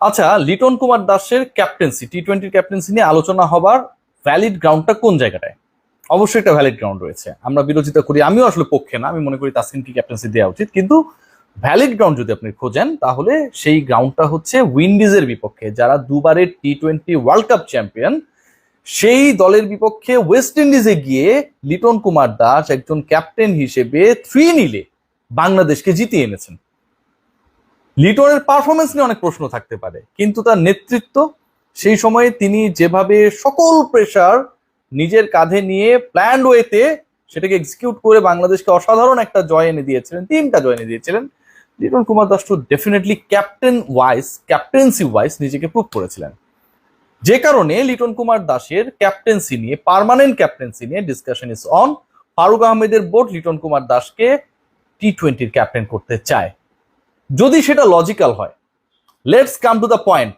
আচ্ছা লিটন কুমার দাসের ক্যাপ্টেন্সি টি টোয়েন্টির ক্যাপ্টেন্সি নিয়ে আলোচনা হবার ভ্যালিড গ্রাউন্ডটা কোন জায়গাটায়? অবশ্যই একটা ভ্যালিড গ্রাউন্ড রয়েছে। আমরা বিরোধিতা করি, আমিও আসলে পক্ষে না, আমি মনে করি তাসকিনকে ক্যাপ্টেন্সি দেওয়া উচিত, কিন্তু ভ্যালিড গ্রাউন্ড যদি আপনি খোঁজেন, তাহলে সেই গ্রাউন্ডটা হচ্ছে উইন্ডিজের বিপক্ষে, যারা দুবারের T twenty World Cup champion সেই দলের বিপক্ষে ওয়েস্ট ইন্ডিজে গিয়ে লিটন কুমার দাস একজন ক্যাপ্টেন হিসেবে থ্রি নিলে বাংলাদেশকে জিতিয়ে এনেছেন। লিটনের পারফরমেন্স নিয়ে অনেক প্রশ্ন থাকতে পারে, কিন্তু তার নেতৃত্ব সেই সময়ে তিনি যেভাবে সকল প্রেশার নিজের কাঁধে নিয়ে প্ল্যান্ড ওয়েতে সেটাকে এক্সিকিউট করে বাংলাদেশকে অসাধারণ একটা জয় এনে দিয়েছিলেন, তিনটা জয় এনে দিয়েছিলেন। লিটন কুমার দাস তো definitely captain wise captaincy wise নিজেকে প্রুভ করেছিলেন। যে কারণে লিটন কুমার দাসের ক্যাপ্টেন্সি নিয়ে পার্মানেন্ট ক্যাপ্টেন্সি নিয়ে ডিসকাশন ইজ অন ফারুক আহমেদের বোর্ড লিটন কুমার দাসকে টি টোয়েন্টির ক্যাপ্টেন করতে চায়। যদি সেটা লজিক্যাল হয় let's come to the point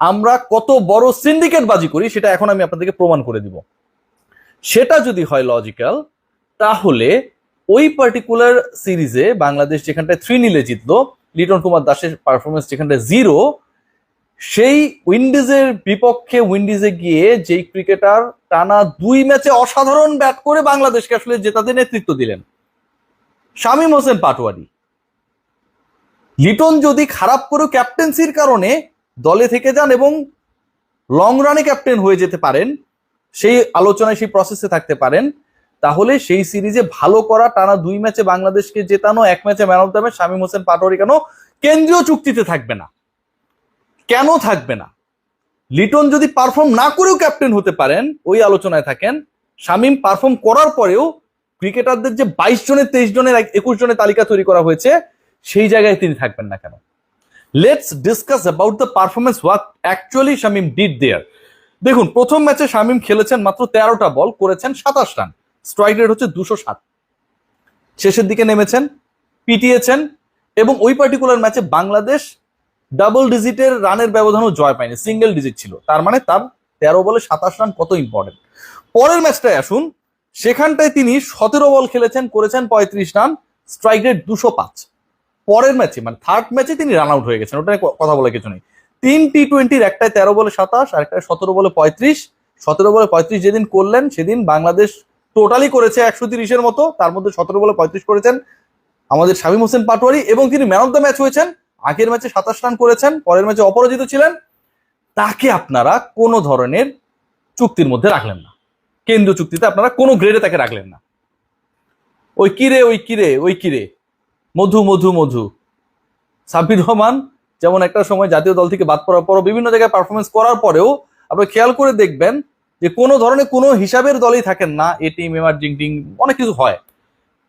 আমরা কত বড় সিন্ডিকেট বাজি করি, সেটা এখন আমি আপনাদেরকে প্রমাণ করে দিব। সেটা যদি হয় লজিক্যাল তাহলে ওই পার্টিকুলার সিরিজে বাংলাদেশ যেখানটায় থ্রি নিলে জিতলো, লিটন কুমার দাসের পারফরমেন্স যেখানটায় জিরো সেই উইন্ডিজের বিপক্ষে উইন্ডিজে গিয়ে যেই ক্রিকেটার টানা দুই ম্যাচে অসাধারণ ব্যাট করে বাংলাদেশকে আসলে জেতাতে নেতৃত্ব দিলেন। শামীম হোসেন পাটোয়ারি। লিটন যদি খারাপ করে ক্যাপ্টেন্সির কারণে দলে থেকে যান এবং লং রানে ক্যাপ্টেন হয়ে যেতে পারেন, সেই আলোচনায়, সেই প্রসেসে থাকতে পারেন, তাহলে সেই সিরিজে ভালো করা টানা দুই ম্যাচে বাংলাদেশকে জেতানো, এক ম্যাচে man of the match Shamim Hossain Patwari কেন কেন্দ্রীয় চুক্তিতে থাকবে না? কেন থাকবে না? লিটন যদি পারফর্ম না করেও ক্যাপ্টেন হতে পারেন, ওই আলোচনায় থাকেন। শামীম পারফর্ম করার পরেও ক্রিকেটারদের যে বাইশ জনের, তেইশ জনের, একুশ জনের তালিকা তৈরি করা হয়েছে সেই জায়গায় তিনি থাকবেন না কেন? Let's discuss about the performance what actually Shamim did there দেখুন, প্রথম ম্যাচে শামিম খেলেছেন মাত্র তেরোটা বল, করেছেন সাতাশ রান। স্ট্রাইক রেট হচ্ছে দুশো সাত। শেষের দিকে নেমেছেন, পিটিয়েছেন এবং ওই পার্টিকুলার ম্যাচে বাংলাদেশ ডাবল ডিজিটের রানের ব্যবধানও জয় পায়নি সিঙ্গেল ডিজিট ছিল। তার মানে তার তেরো বলে সাতাশ রান কত ইম্পর্টেন্ট পরের ম্যাচটায় আসুন, সেখানটায় তিনি সতেরো বল খেলেছেন, করেছেন পঁয়ত্রিশ রান স্ট্রাইক রেট দুশো পাঁচ। পরের ম্যাচে মানে থার্ড ম্যাচে তিনি রান আউট হয়ে গেছেন ওটা কথা বলে কিছু নেই। তিন টি টোয়েন্টির একটায় তেরো বলে সাতাশ, আর একটায় সতেরো বলে পঁয়ত্রিশ। সতেরো বলে পঁয়ত্রিশ যেদিন করলেন, সেদিন বাংলাদেশ টোটালি করেছে একশো তিরিশের মতো, তার মধ্যে সতেরো বলে পঁয়ত্রিশ করেছেন আমাদের শামীম হোসেন পাটোয়ারি, এবং তিনি ম্যান অফ দ্য ম্যাচ হয়েছেন। আগের ম্যাচে সাতাশ রান করেছেন, পরের ম্যাচে অপরাজিত ছিলেন। তাকে আপনারা কোনো ধরনের চুক্তির মধ্যে রাখলেন না। কেন্দ্রীয় চুক্তিতে আপনারা কোনো গ্রেডে তাকে রাখলেন না। ওই কিরে ওই কিরে ওই কিরে মধু মধু মধু। সাব্বির রহমান যেমন একটা সময় জাতীয় দল থেকে বাদ পড়ার পরও বিভিন্ন জায়গায় পারফরমেন্স করার পরেও আপনি খেয়াল করে দেখবেন যে কোনো ধরনের কোনো হিসাবের দলেই থাকেন না, এ টিম এমার্জিং টিম অনেক কিছু হয়।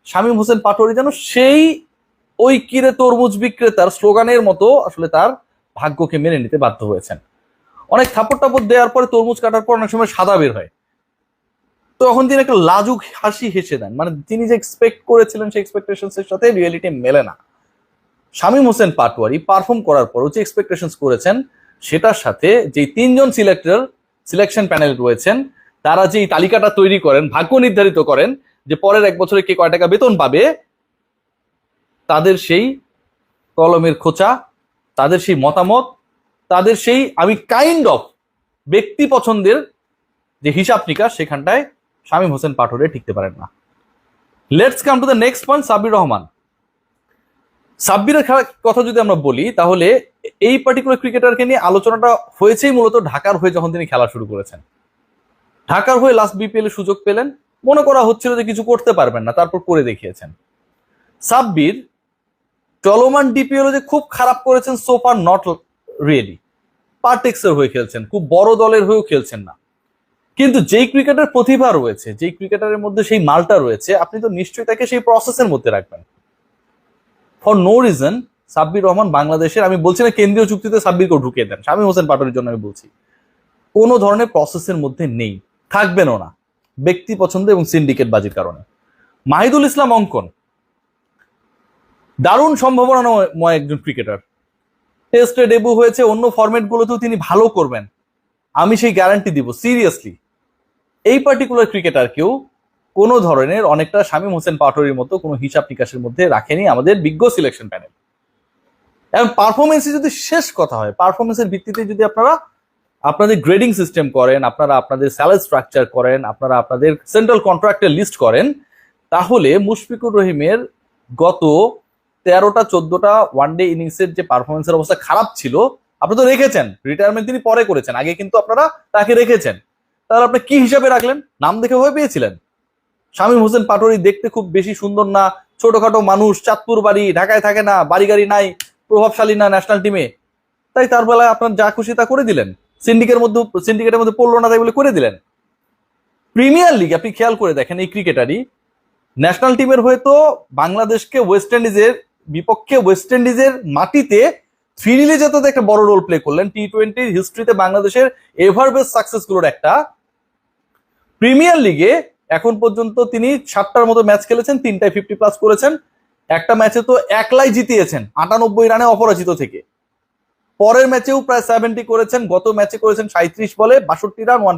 শামীম হোসেন পাটোয়ারি যেন সেই ওই কিরে তরমুজ বিক্রেতার স্লোগানের মতো আসলে তার ভাগ্যকে মেনে নিতে বাধ্য হয়েছেন। অনেক থাপড় টাপড় দেওয়ার পরে তরমুজ কাটার পর অনেক সময় সাদা বের হয়। তখন তিনি একটা লাজুক হাসি হেসে দেন। মানে তিনি যে এক্সপেক্ট করেছিলেন সেই এক্সপেকটেশনস এর সাথে রিয়েলিটি মেলে না। শামীম হোসেন পাটোয়ারি পারফর্ম করার পরও যে এক্সপেকটেশনস করেছেন, সেটার সাথে যে তিনজন সিলেক্টর সিলেকশন প্যানেল রয়েছেন, তারা যে তালিকাটা তৈরি করেন, ভাগ্য নির্ধারিত করেন, যে পরের এক বছরে কে কয় টাকা বেতন পাবে, তাদের সেই কলমের খোঁচা, তাদের সেই মতামত, তাদের সেই আমি কাইন্ড অফ ব্যক্তি পছন্দের যে হিসাব নিকাশ সেখানটায় শামীম হোসেন পাটোয়ারি টিকতে পারেন না। Let's come to the next point Sabbir Rahman. সাব্বিরের খেলার কথা যদি আমরা বলি, তাহলে এই পার্টিকুলার ক্রিকেটারকে নিয়ে আলোচনাটা হয়েছেই মূলত ঢাকার হয়ে যখন তিনি খেলা শুরু করেছেন। ঢাকার হয়ে লাস্ট বিপিএল সুযোগ পেলেন। মনে করা হচ্ছিল যে কিছু করতে পারবেন না, তারপর করে দেখিয়েছেন। সাব্বির চলমান ডিপিএল যে খুব খারাপ করেছেন সোফার নট রিয়েলি পার্টেক্সের হয়ে খেলছেন, খুব বড় দলের হয়েও খেলছেন না। কিন্তু যেই ক্রিকেটার প্রতিভা রয়েছে, যেই ক্রিকেটারের মধ্যে সেই মালটা রয়েছে, আপনি তো নিশ্চয়ই তাকে সেই প্রসেসের মধ্যে রাখবেন। For no reason Sabbir Rahman বাংলাদেশের, আমি বলছি না কেন্দ্রীয় চুক্তিতে সাব্বিরকেও ঢুকিয়ে দেন, শামীম হোসেন পাটোয়ারির জন্য আমি বলছি। কোনো ধরনের প্রসেসের মধ্যে নেই, থাকবেনও না, ব্যক্তি পছন্দ এবং সিন্ডিকেট বাজির কারণে। মাহিদুল ইসলাম অঙ্কন, দারুণ সম্ভাবনা সম্ভাবনাময় একজন ক্রিকেটার। টেস্টে ডেবু হয়েছে, অন্য ফরম্যাট গুলোতেও তিনি ভালো করবেন। আমি সেই গ্যারান্টি দিব সিরিয়াসলি এই পার্টিকুলার ক্রিকেটারকেও কোনো ধরনের অনেকটা শামীম হোসেন পাটোয়ারির মতো কোনো হিসাব নিকাশের মধ্যে রাখেনি আমাদের বিজ্ঞ সিলেকশন প্যানেল এবং পারফরমেন্সে যদি শেষ কথা হয় পারফরমেন্সের ভিত্তিতে যদি আপনারা আপনাদের গ্রেডিং সিস্টেম করেন, আপনারা আপনাদের স্যালারি স্ট্রাকচার করেন, আপনারা আপনাদের সেন্ট্রাল কন্ট্রাক্টের লিস্ট করেন, তাহলে মুশফিকুর রহিমের গত তেরোটা, চোদ্দটা ওয়ানডে ইনিংসের যে পারফরমেন্সের অবস্থা খারাপ ছিল, আপনি তো রেখেছেন রিটায়ারমেন্ট তিনি পরে করেছেন, আগে কিন্তু আপনারা তাকে রেখেছেন। তাহলে আপনি কি হিসাবে রাখলেন? নাম দেখে ভয় পেয়েছিলেন? শামীম হোসেন পাটোয়ারি দেখতে খুব বেশি সুন্দর না, ছোটখাটো মানুষ, চাঁদপুর বাড়ি, ঢাকায় থাকে না, বাড়ি গাড়ি নাই, প্রভাবশালী না ন্যাশনাল টিমে তাই তার বেলায় আপনার যা খুশি তা করে দিলেন। সিন্ডিকেটের মধ্যে সিন্ডিকেটের মধ্যে পড়ল না তাই বলে করে দিলেন। প্রিমিয়ার লিগ আপনি খেয়াল করে দেখেন এই ক্রিকেটারই ন্যাশনাল টিমের হয়তো বাংলাদেশকে ওয়েস্ট ইন্ডিজের বিপক্ষে ওয়েস্ট ইন্ডিজের মাটিতে থ্রি যেত একটা বড় রোল প্লে করলেন। টি টোয়েন্টির হিস্ট্রিতে বাংলাদেশের এভার বেস্ট সাকসেসগুলোর একটা প্রিমিয়ার লিগে এখন পর্যন্ত তিনি সাতটার মতো ম্যাচ খেলেছেন, তিনটায় ফিফটি প্লাস করেছেন। একটা ম্যাচে তো একলাই জিতিয়েছেন, আটানব্বই রানে অপরাজিত থেকে। পরের ম্যাচেও প্রায় সেভেন্টি করেছেন, গত ম্যাচে করেছেন সাঁত্রিশ বলে বাষট্টি রান ওয়ান